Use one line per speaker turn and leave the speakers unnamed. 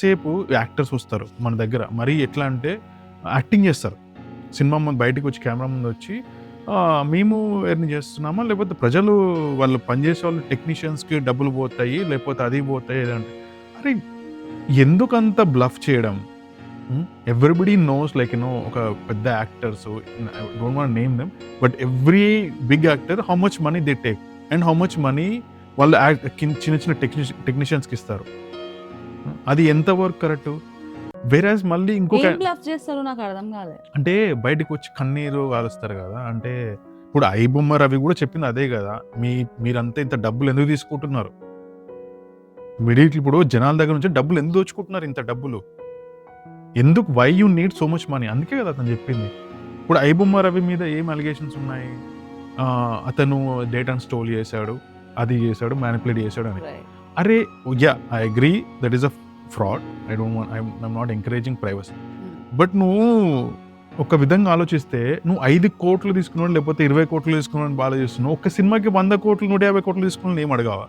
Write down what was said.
సేపు యాక్టర్స్ వస్తారు మన దగ్గర? మరీ ఎట్లా అంటే యాక్టింగ్ చేస్తారు. సినిమా ముందు బయటకు వచ్చి కెమెరా ముందు వచ్చి మేము ఎర్ని చేస్తున్నామా? లేకపోతే ప్రజలు వాళ్ళు పనిచేసే వాళ్ళు టెక్నీషియన్స్కి డబ్బులు పోతాయి లేకపోతే అది పోతాయి అంటే. అరే ఎందుకంత బ్లఫ్ చేయడం? ఎవ్రీబడి నోస్ లైక్ యూనో ఒక పెద్ద actors don't want name them but every big actor how much money they take and how much money వాళ్ళు చిన్న చిన్న టెక్నీషియన్ టెక్నీషియన్స్కి ఇస్తారు? అది ఎంత వర్క్ కరెక్ట్ వేరాజ్ మళ్ళీ ఇంకొక
బ్లఫ్ చేస్తారో నాకు అర్థం కాలే.
అంటే బయటకు వచ్చి కన్నీరు కాలుస్తారు కదా అంటే ఇప్పుడు ఐ బొమ్మ రవి కూడా చెప్పింది అదే కదా మీ మీరంతా ఇంత డబ్బులు ఎందుకు తీసుకుంటున్నారు? మిడిల్ ఇప్పుడు జనాల దగ్గర నుంచి డబ్బులు ఎందుకు దోచుకుంటున్నారు ఇంత డబ్బులు? ఎందుకు why you need so much money అందుకే కదా అతను చెప్పింది. ఇప్పుడు ఐ బొమ్మ రవి మీద ఏం అలిగేషన్స్ ఉన్నాయి? అతను డేటాను స్టోల్ చేశాడు అది చేశాడు మ్యానిపులేట్ చేశాడు అని. అరే yeah I agree that is a fraud I don't want I'm not encouraging privacy. But నువ్వు ఒక విధంగా ఆలోచిస్తే నువ్వు ఐదు కోట్లు తీసుకున్నాడు లేకపోతే ఇరవై కోట్లు తీసుకున్నాడు బాగా చేస్తున్నావు. ఒక సినిమాకి వంద కోట్లు నూట యాభై కోట్లు తీసుకున్నాడు ఏం అడగావా.